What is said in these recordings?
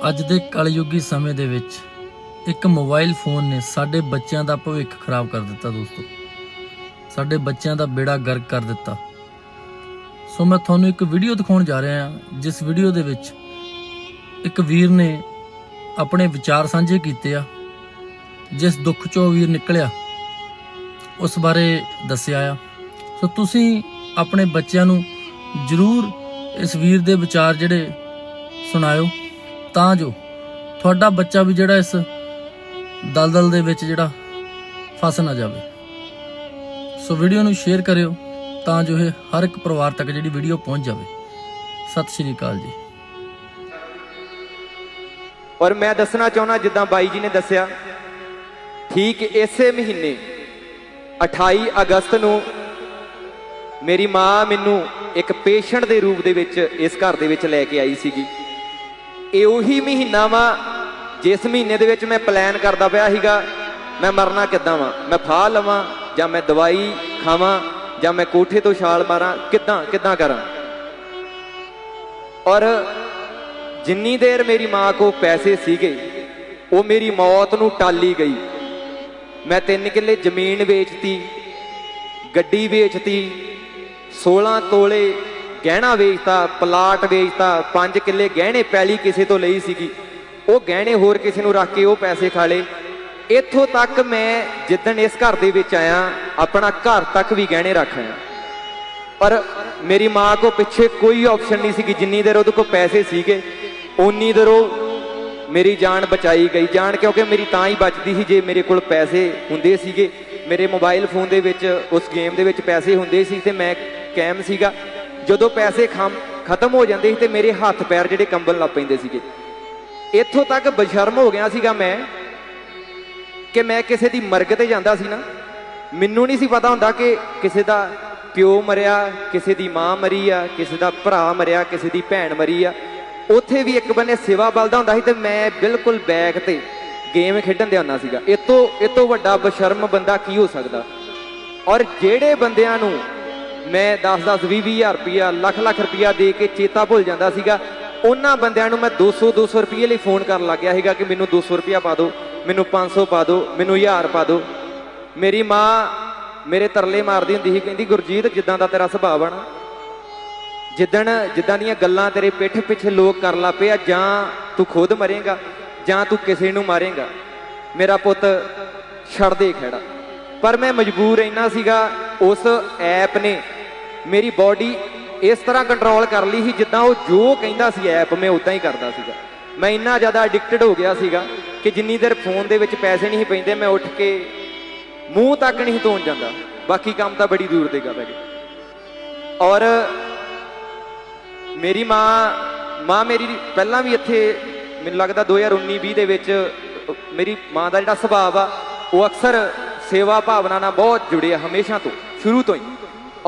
ਅੱਜ ਦੇ ਕਲਯੁਗੀ ਸਮੇਂ ਦੇ ਵਿੱਚ ਇੱਕ ਮੋਬਾਈਲ ਫੋਨ ਨੇ ਸਾਡੇ ਬੱਚਿਆਂ ਦਾ ਭਵਿੱਖ ਖਰਾਬ ਕਰ ਦਿੱਤਾ ਦੋਸਤੋ। ਸਾਡੇ ਬੱਚਿਆਂ ਦਾ ਬੇੜਾ ਗਰਕ ਕਰ ਦਿੱਤਾ। ਸੋ ਮੈਂ ਤੁਹਾਨੂੰ ਇੱਕ ਵੀਡੀਓ ਦਿਖਾਉਣ ਜਾ ਰਿਹਾ ਹਾਂ, ਜਿਸ ਵੀਡੀਓ ਦੇ ਵਿੱਚ ਇੱਕ ਵੀਰ ਨੇ ਆਪਣੇ ਵਿਚਾਰ ਸਾਂਝੇ ਕੀਤੇ ਆ, ਜਿਸ ਦੁੱਖ ਚੋਂ ਵੀਰ ਨਿਕਲਿਆ, ਉਸ ਬਾਰੇ ਦੱਸਿਆ ਆ। ਸੋ ਤੁਸੀਂ ਆਪਣੇ ਬੱਚਿਆਂ ਨੂੰ ਜਰੂਰ ਇਸ ਵੀਰ ਦੇ ਵਿਚਾਰ ਜਿਹੜੇ ਸੁਣਾਇਓ। ਤਾਂ ਜੋ ਤੁਹਾਡਾ ਬੱਚਾ ਵੀ ਜਿਹੜਾ ਇਸ ਦਲਦਲ ਦੇ ਵਿੱਚ ਜਿਹੜਾ ਫਸ ਨਾ ਜਾਵੇ। ਸੋ ਵੀਡੀਓ ਨੂੰ ਸ਼ੇਅਰ ਕਰਿਓ ਤਾਂ ਜੋ ਇਹ ਹਰ ਇੱਕ ਪਰਿਵਾਰ ਤੱਕ ਜਿਹੜੀ ਵੀਡੀਓ ਪਹੁੰਚ ਜਾਵੇ। ਸਤਿ ਸ਼੍ਰੀ ਅਕਾਲ ਜੀ। ਔਰ ਮੈਂ ਦੱਸਣਾ ਚਾਹੁੰਦਾ ਜਿੱਦਾਂ ਬਾਈ ਜੀ ਨੇ ਦੱਸਿਆ, ਠੀਕ ਇਸੇ ਮਹੀਨੇ 28 ਅਗਸਤ ਨੂੰ ਮੇਰੀ ਮਾਂ ਮੈਨੂੰ ਇੱਕ ਪੇਸ਼ੈਂਟ ਦੇ ਰੂਪ ਦੇ ਵਿੱਚ ਇਸ ਘਰ ਦੇ ਵਿੱਚ ਲੈ ਕੇ ਆਈ ਸੀਗੀ। ਇਹ ਉਹੀ ਮਹੀਨਾ ਵਾ ਜਿਸ ਮਹੀਨੇ ਦੇ ਵਿੱਚ ਮੈਂ ਪਲਾਨ ਕਰਦਾ ਪਿਆ ਸੀਗਾ, ਮੈਂ ਮਰਨਾ ਕਿੱਦਾਂ ਵਾ? ਮੈਂ ਫਾਹ ਲਵਾਂ ਜਾਂ ਮੈਂ ਦਵਾਈ ਖਾਵਾਂ ਜਾਂ ਮੈਂ ਕੋਠੇ ਤੋਂ ਛਾਲ ਮਾਰਾਂ? ਕਿੱਦਾਂ ਕਿੱਦਾਂ ਕਰਾਂ? ਔਰ ਜਿੰਨੀ ਦੇਰ ਮੇਰੀ ਮਾਂ ਕੋ ਪੈਸੇ ਸੀਗੇ, ਉਹ ਮੇਰੀ ਮੌਤ ਨੂੰ ਟਾਲੀ ਗਈ। ਮੈਂ ਤਿੰਨ ਕਿੱਲੇ ਜ਼ਮੀਨ ਵੇਚਤੀ, ਗੱਡੀ ਵੇਚਤੀ 16 ਤੋਲੇ ਗਹਿਣਾ ਵੇਚਤਾ, ਪਲਾਟ ਵੇਚਤਾ 5 ਕਿੱਲੇ ਗਹਿਣੇ ਪੈਲੀ ਕਿਸੇ ਤੋਂ ਲਈ ਸੀਗੀ। ਉਹ ਗਹਿਣੇ ਹੋਰ ਕਿਸੇ ਨੂੰ ਰੱਖ ਕੇ ਉਹ ਪੈਸੇ ਖਾ ਲਏ। ਇੱਥੋਂ ਤੱਕ ਮੈਂ ਜਿੱਦਣ ਇਸ ਘਰ ਦੇ ਵਿੱਚ ਆਇਆ, ਆਪਣਾ ਘਰ ਤੱਕ ਵੀ ਗਹਿਣੇ ਰੱਖ ਆਇਆ। ਪਰ ਮੇਰੀ ਮਾਂ ਕੋ ਪਿੱਛੇ ਕੋਈ ਆਪਸ਼ਨ ਨਹੀਂ ਸੀਗੀ। ਜਿੰਨੀ ਦੇਰ ਉਹਦੇ ਕੋ ਪੈਸੇ ਸੀਗੇ ਉਨੀ ਦੇਰ ਉਹ ਮੇਰੀ ਜਾਨ ਬਚਾਈ ਗਈ। ਜਾਨ ਕਿਉਂਕਿ ਮੇਰੀ ਤਾਂ ਹੀ ਬਚਦੀ ਸੀ, ਜੇ ਮੇਰੇ ਕੋਲ ਪੈਸੇ ਹੁੰਦੇ ਸੀਗੇ। ਮੇਰੇ ਮੋਬਾਈਲ ਫੋਨ ਦੇ ਵਿੱਚ, ਉਸ ਗੇਮ ਦੇ ਵਿੱਚ ਪੈਸੇ ਹੁੰਦੇ ਸੀ ਤੇ ਮੈਂ ਕੈਮ ਸੀਗਾ। ਜਦੋਂ ਪੈਸੇ ਖਮ, ਖਤਮ ਹੋ ਜਾਂਦੇ ਸੀ ਤੇ ਮੇਰੇ ਹੱਥ ਪੈਰ ਜਿਹੜੇ ਕੰਬਣ ਲੱਗ ਪੈਂਦੇ ਸੀਗੇ। ਇੱਥੋਂ ਤੱਕ ਬਸ਼ਰਮ ਹੋ ਗਿਆ ਸੀਗਾ ਮੈਂ ਕਿ ਮੈਂ ਕਿਸੇ ਦੀ ਮਰਗ ਤੇ ਜਾਂਦਾ ਸੀ ਨਾ। ਮੈਨੂੰ ਨਹੀਂ ਸੀ ਪਤਾ ਹੁੰਦਾ ਕਿ ਕਿਸੇ ਦਾ ਪਿਓ ਮਰਿਆ, ਕਿਸੇ ਦੀ ਮਾਂ ਮਰੀ ਆ, ਕਿਸੇ ਦਾ ਭਰਾ ਮਰਿਆ, ਕਿਸੇ ਦੀ ਭੈਣ ਮਰੀ ਆ। ਉੱਥੇ ਵੀ ਇੱਕ ਬੰਨੇ ਸੇਵਾ ਬਲਦਾ ਹੁੰਦਾ ਸੀ ਤੇ ਮੈਂ ਬਿਲਕੁਲ ਬੈਕ ਤੇ ਗੇਮ ਖੇਡਣ ਦੇ ਆਉਂਦਾ ਸੀਗਾ। ਇਹ ਤੋਂ ਇਹ ਤੋਂ ਵੱਡਾ ਬਸ਼ਰਮ ਬੰਦਾ ਕੀ ਹੋ ਸਕਦਾ? ਔਰ ਜਿਹੜੇ ਬੰਦਿਆਂ ਨੂੰ ਮੈਂ 10 10 20 20000 ਰੁਪਇਆ ਲੱਖ ਲੱਖ ਰੁਪਇਆ ਦੇ ਕੇ ਚੇਤਾ ਭੁੱਲ ਜਾਂਦਾ ਸੀਗਾ। ਉਹਨਾਂ ਬੰਦਿਆਂ ਨੂੰ ਮੈਂ 200 200 ਰੁਪਏ ਲਈ ਫੋਨ ਕਰਨ ਲੱਗ ਗਿਆ ਸੀਗਾ ਕਿ ਮੈਨੂੰ 200 ਰੁਪਇਆ ਪਾ ਦਿਓ, ਮੈਨੂੰ 500 ਪਾ ਦਿਓ, ਮੈਨੂੰ 1000 ਪਾ ਦਿਓ। ਮੇਰੀ ਮਾਂ ਮੇਰੇ ਤਰਲੇ ਮਾਰਦੀ ਹੁੰਦੀ ਸੀ, ਕਹਿੰਦੀ, ਗੁਰਜੀਤ, ਜਿੱਦਾਂ ਦਾ ਤੇਰਾ ਸੁਭਾਅ ਬਣਾ ਜਿੱਦਣ ਜਿੱਦਾਂ ਦੀਆਂ ਗੱਲਾਂ ਤੇਰੇ ਪਿੱਠ ਪਿੱਛੇ ਲੋਕ ਕਰ ਲਾ ਪਿਆ ਜਾਂ ਤੂੰ ਖੁਦ ਮਰੇਗਾ, ਜਾਂ ਤੂੰ ਕਿਸੇ ਨੂੰ ਮਾਰੇਗਾ, ਮੇਰਾ ਪੁੱਤ ਛੱਡ ਦੇ ਖੇੜਾ। ਪਰ ਮੈਂ ਮਜਬੂਰ ਇੰਨਾ ਸੀਗਾ, ਉਸ ਐਪ ਨੇ ਮੇਰੀ ਬਾਡੀ ਇਸ ਤਰ੍ਹਾਂ ਕੰਟਰੋਲ ਕਰ ਲਈ ਸੀ ਜਿੱਦਾਂ ਉਹ ਜੋ ਕਹਿੰਦਾ ਸੀ ਐਪ ਮੈਂ ਉਦਾਂ ਹੀ ਕਰਦਾ ਸੀਗਾ। ਮੈਂ ਇੰਨਾ ਜ਼ਿਆਦਾ ਐਡਿਕਟਡ ਹੋ ਗਿਆ ਸੀਗਾ ਕਿ ਜਿੰਨੀ ਦੇਰ ਫੋਨ ਦੇ ਵਿੱਚ ਪੈਸੇ ਨਹੀਂ ਪੈਂਦੇ, ਮੈਂ ਉੱਠ ਕੇ ਮੂੰਹ ਤੱਕ ਨਹੀਂ ਧੋਣ ਜਾਂਦਾ। ਬਾਕੀ ਕੰਮ ਤਾਂ ਬੜੀ ਦੂਰ ਦੇ ਗੱਲ ਹੈਗੇ। ਔਰ ਮੇਰੀ ਮਾਂ ਮਾਂ ਮੇਰੀ ਪਹਿਲਾਂ ਵੀ ਇੱਥੇ, ਮੈਨੂੰ ਲੱਗਦਾ 2019-20 ਦੇ ਵਿੱਚ, ਮੇਰੀ ਮਾਂ ਦਾ ਜਿਹੜਾ ਸੁਭਾਅ ਆ ਉਹ ਅਕਸਰ ਸੇਵਾ ਭਾਵਨਾ ਨਾਲ ਬਹੁਤ ਜੁੜਿਆ, ਹਮੇਸ਼ਾ ਤੋਂ, ਸ਼ੁਰੂ ਤੋਂ ਹੀ।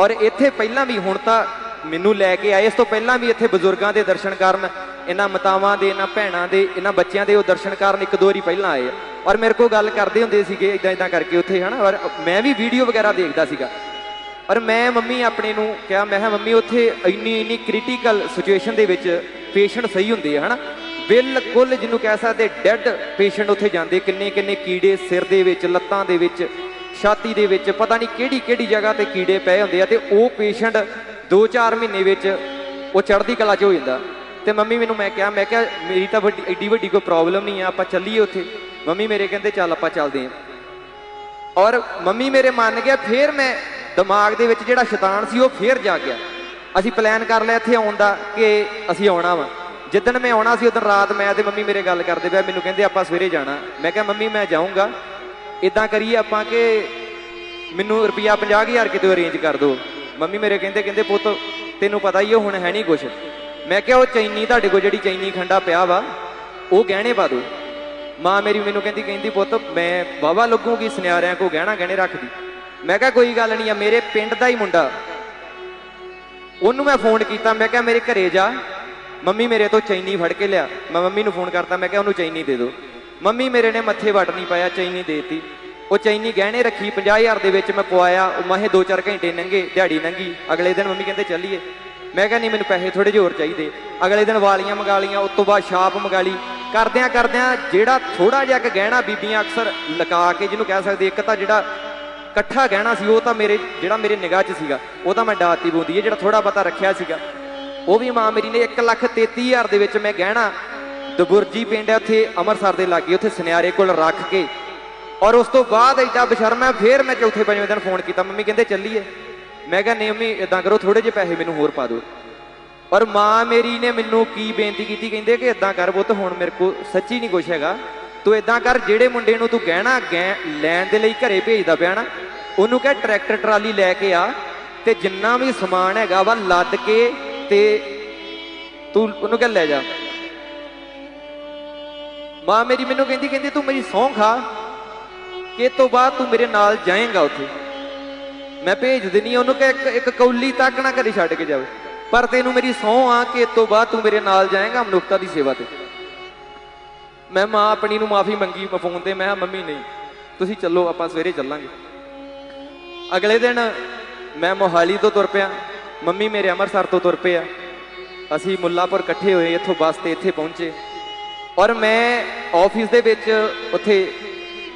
ਔਰ ਇੱਥੇ ਪਹਿਲਾਂ ਵੀ ਹੁਣ ਤਾਂ ਮੈਨੂੰ ਲੈ ਕੇ ਆਏ, ਇਸ ਤੋਂ ਪਹਿਲਾਂ ਵੀ ਇੱਥੇ ਬਜ਼ੁਰਗਾਂ ਦੇ ਦਰਸ਼ਨ ਕਰਨ, ਇਹਨਾਂ ਮਤਾਵਾਂ ਦੇ, ਇਹਨਾਂ ਭੈਣਾਂ ਦੇ, ਇਹਨਾਂ ਬੱਚਿਆਂ ਦੇ ਉਹ ਦਰਸ਼ਨ ਕਰਨ ਇੱਕ ਦੋ ਵਾਰੀ ਪਹਿਲਾਂ ਆਏ। ਔਰ ਮੇਰੇ ਕੋਲ ਗੱਲ ਕਰਦੇ ਹੁੰਦੇ ਸੀਗੇ ਇਦਾਂ ਇਦਾਂ ਕਰਕੇ ਉੱਥੇ, ਹਨਾ? ਔਰ ਮੈਂ ਵੀ ਵੀਡੀਓ ਵਗੈਰਾ ਦੇਖਦਾ ਸੀਗਾ। ਔਰ ਮੈਂ ਮੰਮੀ ਆਪਣੇ ਨੂੰ ਕਿਹਾ, ਮੈਂ ਕਿਹਾ, ਮੰਮੀ, ਉੱਥੇ ਇੰਨੀ ਇੰਨੀ ਕ੍ਰਿਟੀਕਲ ਸਿਚੁਏਸ਼ਨ ਦੇ ਵਿੱਚ ਪੇਸ਼ੈਂਟ ਸਹੀ ਹੁੰਦੇ ਆ, ਹਨਾ? ਬਿਲਕੁਲ ਜਿਹਨੂੰ ਕਹਿ ਸਕਦੇ ਡੈੱਡ ਪੇਸ਼ੈਂਟ ਉੱਥੇ ਜਾਂਦੇ, ਕਿੰਨੇ ਕਿੰਨੇ ਕੀੜੇ ਸਿਰ ਦੇ ਵਿੱਚ, ਲੱਤਾਂ ਦੇ ਵਿੱਚ ਛਾਤੀ ਦੇ ਵਿੱਚ ਪਤਾ ਨਹੀਂ ਕਿਹੜੀ ਕਿਹੜੀ ਜਗ੍ਹਾ ਤੇ ਕੀੜੇ ਪਏ ਹੁੰਦੇ ਆ ਤੇ ਉਹ ਪੇਸ਼ੈਂਟ 2-4 ਮਹੀਨੇ ਵਿੱਚ ਉਹ ਚੜ੍ਹਦੀ ਕਲਾ 'ਚ ਹੋ ਜਾਂਦਾ। ਤੇ ਮੰਮੀ ਮੈਨੂੰ ਮੈਂ ਕਿਹਾ ਮੈਂ ਕਿਹਾ, ਮੇਰੀ ਤਾਂ ਵੱਡੀ ਐਡੀ ਵੱਡੀ ਕੋਈ ਪ੍ਰੋਬਲਮ ਨਹੀਂ ਆ, ਆਪਾਂ ਚੱਲੀਏ ਉੱਥੇ। ਮੰਮੀ ਮੇਰੇ ਕਹਿੰਦੇ, ਚੱਲ ਆਪਾਂ ਚੱਲਦੇ ਆਂ ਔਰ ਮੰਮੀ ਮੇਰੇ ਮੰਨ ਗਿਆ, ਫਿਰ ਮੈਂ ਦਿਮਾਗ ਦੇ ਵਿੱਚ ਜਿਹੜਾ ਸ਼ੈਤਾਨ ਸੀ, ਉਹ ਫੇਰ ਜਾ ਗਿਆ। ਅਸੀਂ ਪਲਾਨ ਕਰ ਲਿਆ ਇੱਥੇ ਆਉਣ ਦਾ ਕਿ ਅਸੀਂ ਆਉਣਾ ਵਾ। ਜਿੱਦਣ ਮੈਂ ਆਉਣਾ ਸੀ ਉਦੋਂ ਰਾਤ ਮੈਂ ਤੇ ਮੰਮੀ ਮੇਰੇ ਗੱਲ ਕਰਦੇ ਪਿਆ ਮੈਨੂੰ ਕਹਿੰਦੇ, ਆਪਾਂ ਸਵੇਰੇ ਜਾਣਾ। ਮੈਂ ਕਿਹਾ, ਮੰਮੀ, ਮੈਂ ਜਾਊਂਗਾ। ਇਦਾਂ ਕਰੀਏ ਆਪਾਂ ਕਿ ਮੈਨੂੰ ਰੁਪਿਆ 50000 ਕਿਤੇ ਅਰੇਂਜ ਕਰ ਦਿਓ। ਮੰਮੀ ਮੇਰੇ ਕਹਿੰਦੇ ਕਹਿੰਦੇ, ਪੁੱਤ, ਤੈਨੂੰ ਪਤਾ ਹੀ ਉਹ ਹੁਣ ਹੈ ਨਹੀਂ ਕੁਛ। ਮੈਂ ਕਿਹਾ, ਉਹ ਚੈਨੀ ਤੁਹਾਡੇ ਕੋਲ ਜਿਹੜੀ ਚੈਨੀ ਖੰਡਾ ਪਿਆ ਵਾ, ਉਹ ਗਹਿਣੇ ਪਾ ਦਿਓ। ਮਾਂ ਮੇਰੀ ਮੈਨੂੰ ਕਹਿੰਦੀ ਕਹਿੰਦੀ, ਪੁੱਤ, ਮੈਂ ਵਾਵਾ ਲੱਗੂਗੀ ਸੁਨਿਆਰਿਆਂ ਕੋ ਗਹਿਣਾ ਗਹਿਣੇ ਰੱਖਦੀ। ਮੈਂ ਕਿਹਾ, ਕੋਈ ਗੱਲ ਨਹੀਂ ਆ, ਮੇਰੇ ਪਿੰਡ ਦਾ ਹੀ ਮੁੰਡਾ। ਉਹਨੂੰ ਮੈਂ ਫੋਨ ਕੀਤਾ, ਮੈਂ ਕਿਹਾ, ਮੇਰੇ ਘਰੇ ਜਾ। ਮੰਮੀ ਮੇਰੇ ਤੋਂ ਚੈਨੀ ਫੜ ਕੇ ਲਿਆ। ਮੈਂ ਮੰਮੀ ਨੂੰ ਫੋਨ ਕਰਤਾ, ਮੈਂ ਕਿਹਾ, ਉਹਨੂੰ ਚੈਨੀ ਦੇ ਦਿਓ। ਮੰਮੀ ਮੇਰੇ ਨੇ ਮੱਥੇ ਵੱਟ ਨਹੀਂ ਪਾਇਆ, ਚੈਨੀ ਦੇਤੀ। ਉਹ ਚੈਨੀ ਗਹਿਣੇ ਰੱਖੀ 50000 ਦੇ ਵਿੱਚ ਮੈਂ ਪਵਾਇਆ। ਉਹ ਮਾਹੇ 2-4 ਘੰਟੇ ਲੰਘੇ ਦਿਹਾੜੀ ਲੰਘੀ ਅਗਲੇ ਦਿਨ ਮੰਮੀ ਕਹਿੰਦੇ, ਚੱਲੀਏ। ਮੈਂ ਕਿਹਾ, ਨਹੀਂ, ਮੈਨੂੰ ਪੈਸੇ ਥੋੜੇ ਜਿਹੇ ਹੋਰ ਚਾਹੀਦੇ। ਅਗਲੇ ਦਿਨ ਵਾਲੀਆਂ ਮੰਗਾ ਲੀਆਂ ਉਸ ਤੋਂ ਬਾਅਦ ਛਾਪ ਮੰਗਾ ਲਈ। ਕਰਦਿਆਂ ਕਰਦਿਆਂ ਜਿਹੜਾ ਥੋੜਾ ਜਿਹਾ ਕਿ ਗਹਿਣਾ ਬੀਬੀਆਂ ਅਕਸਰ ਲਗਾ ਕੇ ਜਿਹਨੂੰ ਕਹਿ ਸਕਦੇ, ਇੱਕ ਤਾਂ ਜਿਹੜਾ ਇਕੱਠਾ ਗਹਿਣਾ ਸੀ, ਉਹ ਤਾਂ ਮੇਰੇ, ਜਿਹੜਾ ਮੇਰੇ ਨਿਗਾਹ 'ਚ ਸੀਗਾ, ਉਹ ਤਾਂ ਮੈਂ ਡਾਤੀ ਬੁੰਦੀ ਹੈ ਜਿਹੜਾ ਥੋੜਾ ਪਤਾ ਰੱਖਿਆ ਸੀਗਾ। ਉਹ ਵੀ ਮਾਂ ਮੇਰੀ ਨੇ 1 ਲੱਖ 33000 ਦੇ ਵਿੱਚ ਮੈਂ ਗਹਿਣਾ ਦਬੁਰਜੀ ਪਿੰਡ ਹੈ, ਉੱਥੇ ਅੰਮ੍ਰਿਤਸਰ ਦੇ ਲਾਗੇ, ਉੱਥੇ ਸੁਨਿਆਰੇ ਕੋਲ ਰੱਖ ਕੇ। ਔਰ ਉਸ ਤੋਂ ਬਾਅਦ ਐਡਾ ਬਸ਼ਰਮਾ ਫੇਰ ਮੈਂ ਚੌਥੇ ਪੰਜਵੇਂ ਦਿਨ ਫੋਨ ਕੀਤਾ, ਮੰਮੀ ਕਹਿੰਦੇ ਚੱਲੀਏ। ਮੈਂ ਕਿਹਾ, ਨਹੀਂ ਮੰਮੀ ਇਦਾਂ ਕਰੋ ਥੋੜੇ ਜਿਹੇ ਪੈਸੇ ਮੈਨੂੰ ਹੋਰ ਪਾ ਦਿਓ। ਔਰ ਮਾਂ ਮੇਰੀ ਨੇ ਮੈਨੂੰ ਕੀ ਬੇਨਤੀ ਕੀਤੀ, ਕਹਿੰਦੇ ਕਿ ਇਦਾਂ ਕਰ ਪੁੱਤ ਹੁਣ ਮੇਰੇ ਕੋ ਸੱਚੀ ਨਹੀਂ ਕੁਛ ਹੈਗਾ। ਤੂੰ ਇਦਾਂ ਕਰ, ਜਿਹੜੇ ਮੁੰਡੇ ਨੂੰ ਤੂੰ ਗਹਿਣਾ ਗੈ- ਲੈਣ ਦੇ ਲਈ ਘਰੇ ਭੇਜਦਾ ਪਿਆ ਨਾ, ਉਹਨੂੰ ਕਹਿ ਟਰੈਕਟਰ, ਟਰਾਲੀ ਲੈ ਕੇ ਆ, ਤੇ ਜਿੰਨਾ ਵੀ ਸਮਾਨ ਹੈਗਾ ਵਾ, ਲੱਦ ਕੇ ਤੇ ਤੂੰ, ਉਹਨੂੰ ਕਹਿ ਲੈ ਜਾ। ਮਾਂ ਮੇਰੀ ਮੈਨੂੰ ਕਹਿੰਦੀ ਕਹਿੰਦੀ ਤੂੰ ਮੇਰੀ ਸਹੁੰ ਖਾ, ਕਿ ਤੋਂ ਬਾਅਦ ਤੂੰ ਮੇਰੇ ਨਾਲ ਜਾਏਂਗਾ ਉੱਥੇ। ਮੈਂ ਭੇਜ ਦਿੰਨੀ ਆ ਉਹਨੂੰ ਕਿ ਇੱਕ ਇੱਕ ਕੌਲੀ ਤੱਕ ਨਾ ਘਰੇ ਛੱਡ ਕੇ ਜਾਵੇ। ਪਰ ਤੈਨੂੰ ਮੇਰੀ ਸਹੁੰ ਆ ਕਿ ਤੋਂ ਬਾਅਦ ਤੂੰ ਮੇਰੇ ਨਾਲ ਜਾਏਂਗਾ ਮਨੁੱਖਤਾ ਦੀ ਸੇਵਾ ਤੇ। ਮੈਂ ਮਾਂ ਆਪਣੀ ਨੂੰ ਮਾਫੀ ਮੰਗੀ ਫੋਨ ਤੇ, ਮੈਂ ਮੰਮੀ, ਨਹੀਂ, ਤੁਸੀਂ ਚੱਲੋ, ਆਪਾਂ ਸਵੇਰੇ ਚੱਲਾਂਗੇ। ਅਗਲੇ ਦਿਨ ਮੈਂ ਮੋਹਾਲੀ ਤੋਂ ਤੁਰ ਪਿਆ। ਮੰਮੀ ਮੇਰੇ ਅੰਮ੍ਰਿਤਸਰ ਤੋਂ ਤੁਰ ਪਿਆ ਅਸੀਂ ਮੁੱਲਾਪੁਰ ਇਕੱਠੇ ਹੋਏ, ਇੱਥੋਂ ਬੱਸ ਤੇ ਇੱਥੇ ਪਹੁੰਚੇ। ਔਰ ਮੈਂ ਆਫਿਸ ਦੇ ਵਿੱਚ ਉੱਥੇ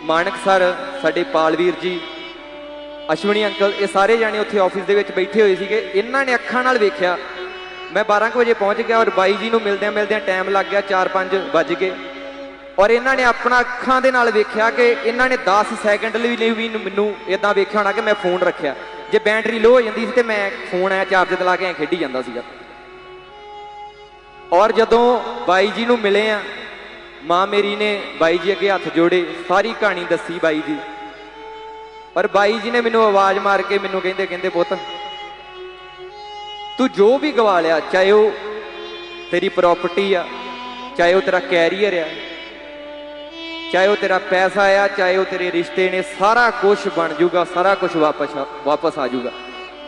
ਮਾਨਕ ਸਰ, ਸਾਡੇ ਪਾਲਵੀਰ ਜੀ, ਅਸ਼ਵਨੀ ਅੰਕਲ, ਇਹ ਸਾਰੇ ਜਾਣੇ ਉੱਥੇ ਆਫਿਸ ਦੇ ਵਿੱਚ ਬੈਠੇ ਹੋਏ ਸੀਗੇ। ਇਹਨਾਂ ਨੇ ਅੱਖਾਂ ਨਾਲ ਵੇਖਿਆ। ਮੈਂ 12 ਕੁ ਵਜੇ ਪਹੁੰਚ ਗਿਆ ਔਰ ਬਾਈ ਜੀ ਨੂੰ ਮਿਲਦਿਆਂ ਮਿਲਦਿਆਂ ਟਾਈਮ ਲੱਗ ਗਿਆ 4-5 ਵੱਜ ਗਏ। ਔਰ ਇਹਨਾਂ ਨੇ ਆਪਣਾ ਅੱਖਾਂ ਦੇ ਨਾਲ ਵੇਖਿਆ ਕਿ ਇਹਨਾਂ ਨੇ 10 ਸੈਕਿੰਡ ਲਈ ਵੀ ਵੀ ਮੈਨੂੰ ਇਦਾਂ ਵੇਖਿਆ ਹੋਣਾ ਕਿ ਮੈਂ ਫੋਨ ਰੱਖਿਆ। ਜੇ ਬੈਟਰੀ ਲੋ ਹੋ ਜਾਂਦੀ ਸੀ ਤੇ ਮੈਂ ਫੋਨ ਆਇਆ ਚਾਰਜ ਤੇ ਲਾ ਕੇ ਐ ਖੇਡੀ ਜਾਂਦਾ ਸੀਗਾ। ਔਰ ਜਦੋਂ ਬਾਈ ਜੀ ਨੂੰ ਮਿਲੇ ਆ ਮਾਂ ਮੇਰੀ ਨੇ ਬਾਈ ਜੀ ਅੱਗੇ ਹੱਥ ਜੋੜੇ, ਸਾਰੀ ਕਹਾਣੀ ਦੱਸੀ ਬਾਈ ਜੀ। ਪਰ ਬਾਈ ਜੀ ਨੇ ਮੈਨੂੰ ਆਵਾਜ਼ ਮਾਰ ਕੇ ਮੈਨੂੰ ਕਹਿੰਦੇ ਕਹਿੰਦੇ, ਪੁੱਤ, ਤੂੰ ਜੋ ਵੀ ਗਵਾ ਲਿਆ, ਚਾਹੇ ਉਹ ਤੇਰੀ ਪ੍ਰਾਪਰਟੀ ਆ, ਚਾਹੇ ਉਹ ਤੇਰਾ ਕੈਰੀਅਰ ਆ, ਚਾਹੇ ਉਹ ਤੇਰਾ ਪੈਸਾ ਆ, ਚਾਹੇ ਉਹ ਤੇਰੇ ਰਿਸ਼ਤੇ ਨੇ, ਸਾਰਾ ਕੁਝ ਬਣ ਜਾਊਗਾ ਸਾਰਾ ਕੁਝ ਵਾਪਸ ਵਾਪਸ ਆ ਜਾਊਗਾ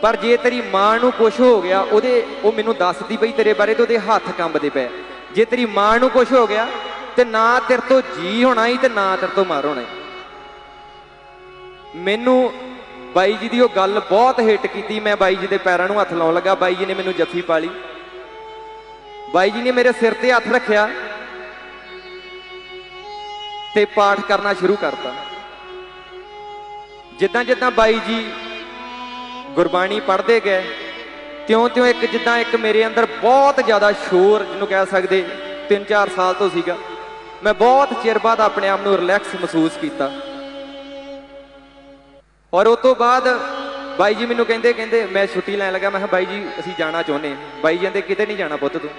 ਪਰ ਜੇ ਤੇਰੀ ਮਾਂ ਨੂੰ ਕੁਝ ਹੋ ਗਿਆ, ਉਹਦੇ, ਉਹ ਮੈਨੂੰ ਦੱਸਦੀ ਪਈ ਤੇਰੇ ਬਾਰੇ ਤੇ ਉਹਦੇ ਹੱਥ ਕੰਬਦੇ ਪਏ। ਜੇ ਤੇਰੀ ਮਾਂ ਨੂੰ ਕੁਝ ਹੋ ਗਿਆ ਤੇ ਨਾ ਤੇਰੇ ਤੋਂ ਜੀ ਹੋਣਾ ਹੀ ਤੇ ਨਾ ਤੇਰੇ ਤੋਂ ਮਰ ਹੋਣਾ ਹੀ ਮੈਨੂੰ ਬਾਈ ਜੀ ਦੀ ਉਹ ਗੱਲ ਬਹੁਤ ਹਿੱਟ ਕੀਤੀ, ਮੈਂ ਬਾਈ ਜੀ ਦੇ ਪੈਰਾਂ ਨੂੰ ਹੱਥ ਲਾਉਣ ਲੱਗਾ, ਬਾਈ ਜੀ ਨੇ ਮੈਨੂੰ ਜੱਫੀ ਪਾ ਲਈ ਬਾਈ ਜੀ ਨੇ ਮੇਰੇ ਸਿਰ ਤੇ ਹੱਥ ਰੱਖਿਆ ਤੇ ਪਾਠ ਕਰਨਾ ਸ਼ੁਰੂ ਕਰਤਾ। ਜਿੱਦਾਂ ਜਿੱਦਾਂ ਬਾਈ ਜੀ ਗੁਰਬਾਣੀ ਪੜ੍ਹਦੇ ਗਏ, ਤਿਉਂ-ਤਿਉਂ ਇੱਕ ਜਿੱਦਾਂ ਇੱਕ ਮੇਰੇ ਅੰਦਰ ਬਹੁਤ ਜ਼ਿਆਦਾ ਸ਼ੋਰ, ਜਿਹਨੂੰ ਕਹਿ ਸਕਦੇ 3-4 ਸਾਲ ਤੋਂ ਸੀਗਾ। ਮੈਂ ਬਹੁਤ ਚਿਰ ਬਾਅਦ ਆਪਣੇ ਆਪ ਨੂੰ ਰਿਲੈਕਸ ਮਹਿਸੂਸ ਕੀਤਾ। ਔਰ ਉਸ ਤੋਂ ਬਾਅਦ ਬਾਈ ਜੀ ਮੈਨੂੰ ਕਹਿੰਦੇ ਕਹਿੰਦੇ ਮੈਂ ਛੁੱਟੀ ਲੈਣ ਲੱਗਾ, ਮੈਂ ਕਿਹਾ ਬਾਈ ਜੀ ਅਸੀਂ ਜਾਣਾ ਚਾਹੁੰਦੇ ਹਾਂ। ਬਾਈ ਜੀ ਕਹਿੰਦੇ, ਕਿਤੇ ਨਹੀਂ ਜਾਣਾ ਪੁੱਤ ਤੂੰ।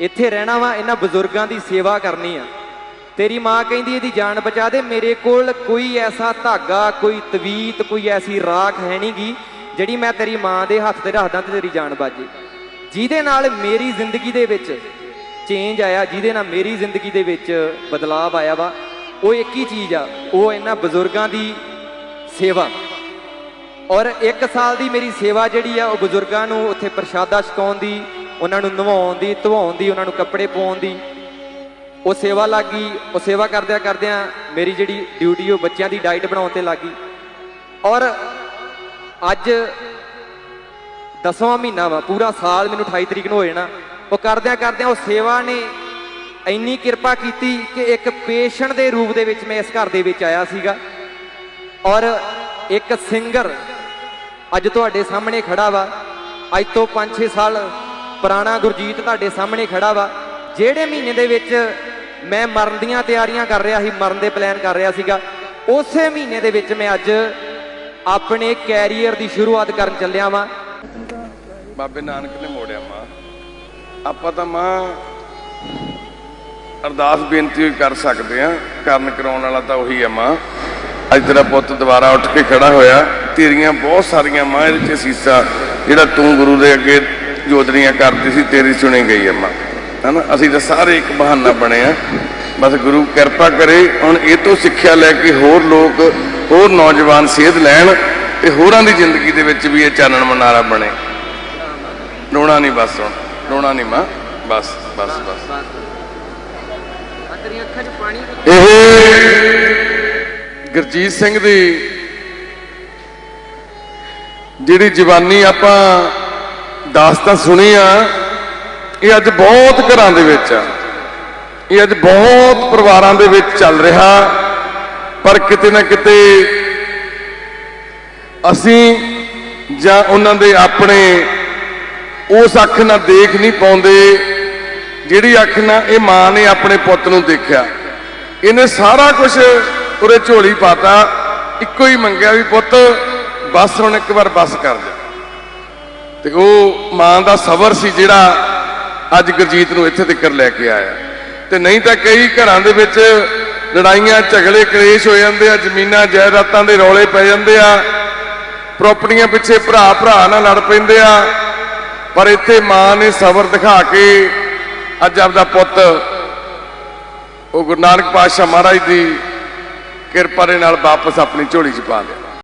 ਇੱਥੇ ਰਹਿਣਾ ਵਾ, ਇਹਨਾਂ ਬਜ਼ੁਰਗਾਂ ਦੀ ਸੇਵਾ ਕਰਨੀ ਆ। ਤੇਰੀ ਮਾਂ ਕਹਿੰਦੀ ਇਹਦੀ ਜਾਨ ਬਚਾ ਦੇ, ਮੇਰੇ ਕੋਲ ਕੋਈ ਐਸਾ ਧਾਗਾ, ਕੋਈ ਤਵੀਤ, ਕੋਈ ਐਸੀ ਰਾਖ ਹੈ ਨਹੀਂਗੀ ਜਿਹੜੀ ਮੈਂ ਤੇਰੀ ਮਾਂ ਦੇ ਹੱਥ ਤੇ ਰੱਖਦਾ ਤੇ ਤੇਰੀ ਜਾਨ ਬਚੇ ਜਿਹਦੇ ਨਾਲ ਮੇਰੀ ਜ਼ਿੰਦਗੀ ਦੇ ਵਿੱਚ ਚੇਂਜ ਆਇਆ, ਜਿਹਦੇ ਨਾਲ ਮੇਰੀ ਜ਼ਿੰਦਗੀ ਦੇ ਵਿੱਚ ਬਦਲਾਅ ਆਇਆ ਵਾ, ਉਹ ਇੱਕ ਹੀ ਚੀਜ਼ ਆ, ਉਹ ਇਹਨਾਂ ਬਜ਼ੁਰਗਾਂ ਦੀ ਸੇਵਾ। ਔਰ 1 ਸਾਲ ਦੀ ਮੇਰੀ ਸੇਵਾ ਜਿਹੜੀ ਆ, ਉਹ ਬਜ਼ੁਰਗਾਂ ਨੂੰ ਉੱਥੇ ਪ੍ਰਸ਼ਾਦਾ ਛਕਾਉਣ ਦੀ, ਉਹਨਾਂ ਨੂੰ ਨਵਾਉਣ ਦੀ, ਧਵਾਉਣ ਦੀ, ਉਹਨਾਂ ਨੂੰ ਕੱਪੜੇ ਪਾਉਣ ਦੀ, ਉਹ ਸੇਵਾ ਲੱਗੀ, ਉਹ ਸੇਵਾ ਕਰਦਿਆਂ ਕਰਦਿਆਂ ਮੇਰੀ ਜਿਹੜੀ ਡਿਊਟੀ, ਉਹ ਬੱਚਿਆਂ ਦੀ ਡਾਈਟ ਬਣਾਉਣ ਤੇ ਲੱਗੀ। ਔਰ ਅੱਜ ਦਸਵਾਂ ਮਹੀਨਾ ਵਾ, ਪੂਰਾ ਸਾਲ ਮੈਨੂੰ 28 ਤਰੀਕ ਨੂੰ ਹੋ ਜਾਣਾ। ਉਹ ਕਰਦਿਆਂ ਕਰਦਿਆਂ ਉਹ ਸੇਵਾ ਨੇ ਇੰਨੀ ਕਿਰਪਾ ਕੀਤੀ ਕਿ ਇੱਕ ਪੇਸ਼ੈਂਟ ਦੇ ਰੂਪ ਦੇ ਵਿੱਚ ਮੈਂ ਇਸ ਘਰ ਦੇ ਵਿੱਚ ਆਇਆ ਸੀਗਾ। ਔਰ ਇੱਕ ਸਿੰਗਰ ਅੱਜ ਤੁਹਾਡੇ ਸਾਹਮਣੇ ਖੜਾ ਵਾ। ਅੱਜ ਤੋਂ 5-6 ਸਾਲ ਪੁਰਾਣਾ ਗੁਰਜੀਤ ਤੁਹਾਡੇ ਸਾਹਮਣੇ ਖੜਾ ਵਾ। ਜਿਹੜੇ ਮਹੀਨੇ ਦੇ ਵਿੱਚ ਮੈਂ ਮਰਨ ਦੀਆਂ ਤਿਆਰੀਆਂ ਕਰ ਰਿਹਾ ਸੀ, ਮਰਨ ਦੇ ਪਲਾਨ ਕਰ ਰਿਹਾ ਸੀਗਾ, ਉਸੇ ਮਹੀਨੇ ਦੇ ਵਿੱਚ ਮੈਂ ਅੱਜ ਆਪਣੇ ਕੈਰੀਅਰ ਦੀ ਸ਼ੁਰੂਆਤ ਕਰਨ ਚੱਲਿਆ ਵਾਂ। ਬਾਬੇ ਨਾਨਕ ਨੇ ਮੋੜਿਆ ਮਾਂ ਆਪਾਂ ਤਾਂ ਮਾਂ ਅਰਦਾਸ ਬੇਨਤੀ ਹੋਈ ਕਰ ਸਕਦੇ ਆ ਕਰਨ ਕਰਾਉਣ ਵਾਲਾ ਤਾਂ ਉਹੀ ਆ ਮਾਂ। ਅੱਜ ਤੇਰਾ ਪੁੱਤ ਦੁਬਾਰਾ ਉੱਠ ਕੇ ਖੜਾ ਹੋਇਆ, ਤੇਰੀਆਂ ਬਹੁਤ ਸਾਰੀਆਂ ਮਾਂ ਇਹਦੇ ਚ ਸੀਸਾ ਜਿਹੜਾ ਤੂੰ ਗੁਰੂ ਦੇ ਅੱਗੇ ਜੋਦਰੀਆਂ ਕਰਦੀ ਸੀ, ਤੇਰੀ ਸੁਣੀ ਗਈ ਆ ਮਾਂ। ਹਨਾ? ਅਸੀਂ ਤਾਂ ਸਾਰੇ ਇੱਕ ਬਹਾਨਾ ਬਣੇ ਆ ਬਸ ਗੁਰੂ ਕਿਰਪਾ ਕਰੇ, ਹੁਣ ਇਹ ਤੋਂ ਸਿੱਖਿਆ ਲੈ ਕੇ ਹੋਰ ਲੋਕ, ਹੋਰ ਨੌਜਵਾਨ ਸੇਧ ਲੈਣ ਤੇ ਹੋਰਾਂ ਦੀ ਜ਼ਿੰਦਗੀ ਦੇ ਵਿੱਚ ਵੀ ਇਹ ਚਾਨਣ ਮਨਾਰਾ ਬਣੇ। ਰੋਣਾ ਨਹੀਂ ਬਸ ਹੁਣ। ਰੋਣਾ ਨਹੀਂ ਮਾਂ। ਬਸ ਬਸ ਬਸ। ਤੇਰੀਆਂ ਅੱਖਾਂ 'ਚ ਪਾਣੀ ਇਹ ਗੁਰਜੀਤ ਸਿੰਘ ਦੀ ਜਿਹੜੀ ਜਵਾਨੀ ਆਪਾਂ ਦਾਸਤਾਨ ਸੁਣੀ ਆ ਇਹ ਅੱਜ ਬਹੁਤ ਘਰਾਂ ਦੇ ਵਿੱਚ ਆ। ਇਹ ਅੱਜ ਬਹੁਤ ਪਰਿਵਾਰਾਂ ਦੇ ਵਿੱਚ ਚੱਲ ਰਿਹਾ। ਪਰ ਕਿਤੇ ਨਾ ਕਿਤੇ ਅਸੀਂ ਜਾਂ ਉਹਨਾਂ ਦੇ ਆਪਣੇ ਉਸ ਅੱਖ ਨਾਲ ਦੇਖ ਨਹੀਂ ਪਾਉਂਦੇ। ਜਿਹੜੀ ਅੱਖ ਨਾਲ ਇਹ ਮਾਂ ਨੇ ਆਪਣੇ ਪੁੱਤ ਨੂੰ ਦੇਖਿਆ। ਇਹਨੇ ਸਾਰਾ ਕੁਝ ਉਰੇ ਝੋਲੀ ਪਾਤਾ। ਇੱਕੋ ਹੀ ਮੰਗਿਆ ਵੀ ਪੁੱਤ, ਬਸ ਹੁਣ ਇੱਕ ਵਾਰ ਬਸ ਕਰ ਜਾ। ਤੇ ਉਹ ਮਾਂ ਦਾ ਸਬਰ ਸੀ ਜਿਹੜਾ ਅੱਜ ਗੁਰਜੀਤ ਨੂੰ ਇੱਥੇ ਤੱਕ ਲੈ ਕੇ ਆਇਆ। ਤੇ ਨਹੀਂ ਤਾਂ ਕਈ ਘਰਾਂ ਦੇ ਵਿੱਚ ਲੜਾਈਆਂ, ਝਗੜੇ, ਕਲੇਸ਼ ਹੋ ਜਾਂਦੇ ਆ, ਜ਼ਮੀਨਾਂ, ਜਾਇਦਾਦਾਂ ਦੇ ਰੌਲੇ ਪੈ ਜਾਂਦੇ ਆ। ਪ੍ਰਾਪਰਟੀਆਂ ਪਿੱਛੇ ਭਰਾ ਭਰਾ ਨਾਲ ਲੜ ਪੈਂਦੇ ਆ। ਪਰ ਇੱਥੇ ਮਾਂ ਨੇ ਸਬਰ ਦਿਖਾ ਕੇ ਅੱਜ ਆਪਦਾ ਪੁੱਤ, ਉਹ ਗੁਰੂ ਨਾਨਕ ਪਾਤਸ਼ਾਹ ਮਹਾਰਾਜ ਦੀ ਕਿਰਪਾ ਦੇ ਨਾਲ ਵਾਪਸ ਆਪਣੀ ਝੋਲੀ 'ਚ ਪਾ ਲਿਆ।